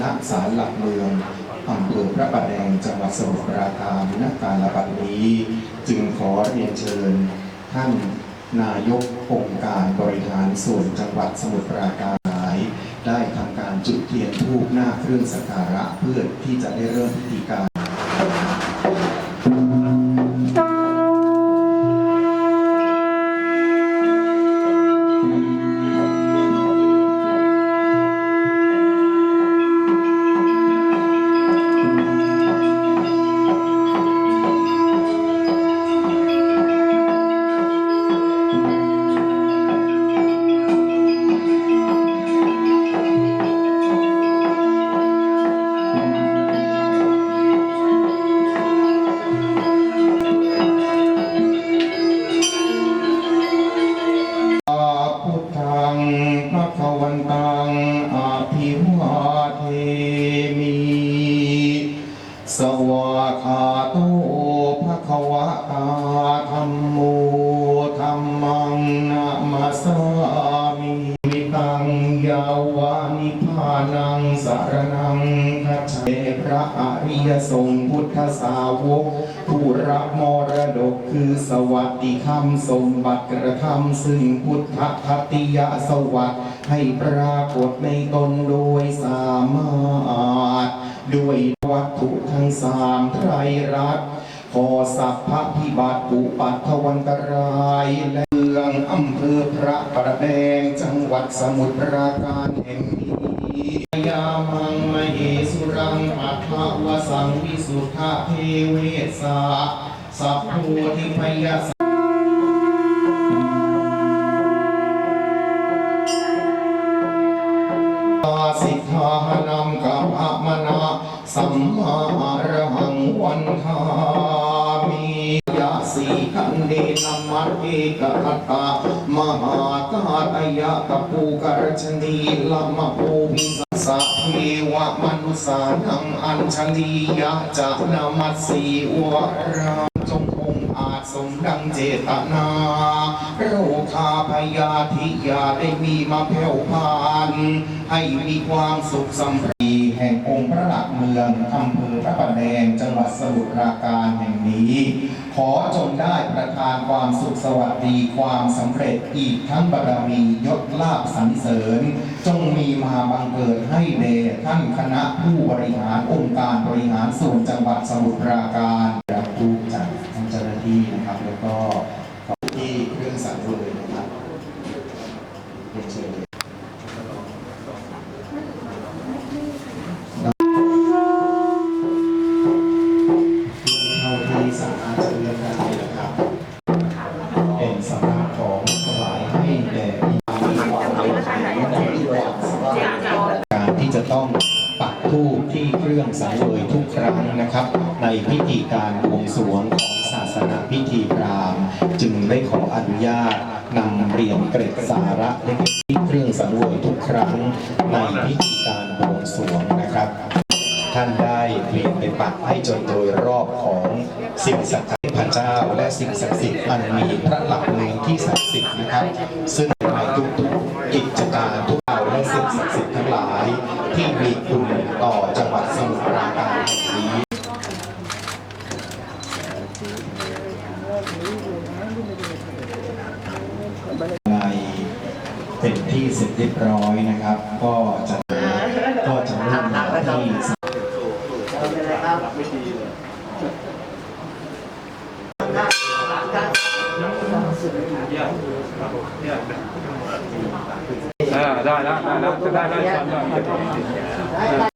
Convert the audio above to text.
ณศาลหลักเมืองอำเภอพระประแดงจังหวัดสมุทรปราการณการระบัดนี้ จึงขอเรียนเชิญ ท่านนายกองค์การบริหารส่วนจังหวัดสมุทรปราการได้ทำการจุดเทียนทูบหน้าเครื่องสักการะเพื่อที่จะได้เริ่มพิธีการ งนะมาสามิมิตังยาวานิพานังสารนังคัจเฉพระอริยสงฆ์พุทธสาวก ผู้รับมรดกคือสวัสดิคำสมบัติกระทำซึ่งพุทธคติยสวัสดิ์ให้ปรากฏในตนโดยสามารถ ด้วยวัตถุทั้งสามไตรรัตน์ขอสัพพะพิบัติปุปัตถวันตรายและ มืองอำเภอพระประแดงจังหวัดสมุทรปราการแห่งนี้ยามังมเหสุรังอัฏฐวสังวิสุทธะเทเวสาสัพโพธิพยาตาสิทธานังกับอะมนาสัมมาอรหังวันทา สันเดนมมัตเอกคัตตามหากาตยะตะปูกรชนีลัมโพวิสัสะเทวมนุสานังอัญชลียะจะนามัสสีวะราจงคงอาจสมดังเจตนาโรคาพยาธิยาได้มีมาแผ่วพาน ให้มีความสุขสำ แห่งองค์พระหลักเมืองอำเภอพระประแดงจังหวัดสมุทรปราการแห่งนี้ ขอจงได้ประทานความสุขสวัสดีความสำเร็จอีกทั้งบารมียศลาภสรรเสริญ จงมีมาบังเกิดให้แด่ท่านคณะผู้บริหารองค์การบริหารส่วนจังหวัดสมุทรปราการรับผู้จากท่านเจ้าหน้าที่นะครับ แล้วก็ขอที่เครื่องสังเวยนะครับเรียนเชิญ สามารถจะเลือกได้นะครับ เป็นสำนักของถวายให้แด่มีความเป็นไปการที่จะต้องปักธูปที่เครื่องสังเวยทุกครั้งนะครับ ในพิธีการบวงสรวงของศาสนาพิธีพราหมณ์ จึงได้ขออนุญาตนำเรียนเกร็ดสาระเล็กที่เครื่องสังเวยทุกครั้ง ในพิธีการบวงสรวงนะครับ ท่านได้เรียนไปปักให้จนโดย สิ่งศักดิ์สิทธิ์พระเจ้า และสิ่งศักดิ์สิทธิ์อันมีพระหลักเมืองที่ศักดิ์สิทธิ์นะครับ ซึ่งในทุกๆกิจการทุกเอาและสิ่งศักดิ์สิทธิ์ทั้งหลาย ที่มีคุณต่อจังหวัดสมุทรปราการแห่งนี้ในเป็นที่เสร็จเรียบร้อยนะครับ ก็จะก็จะเริ่มที่อ่า ได้แล้วได้แล้วจะได้ได้ทำได้ได้ได้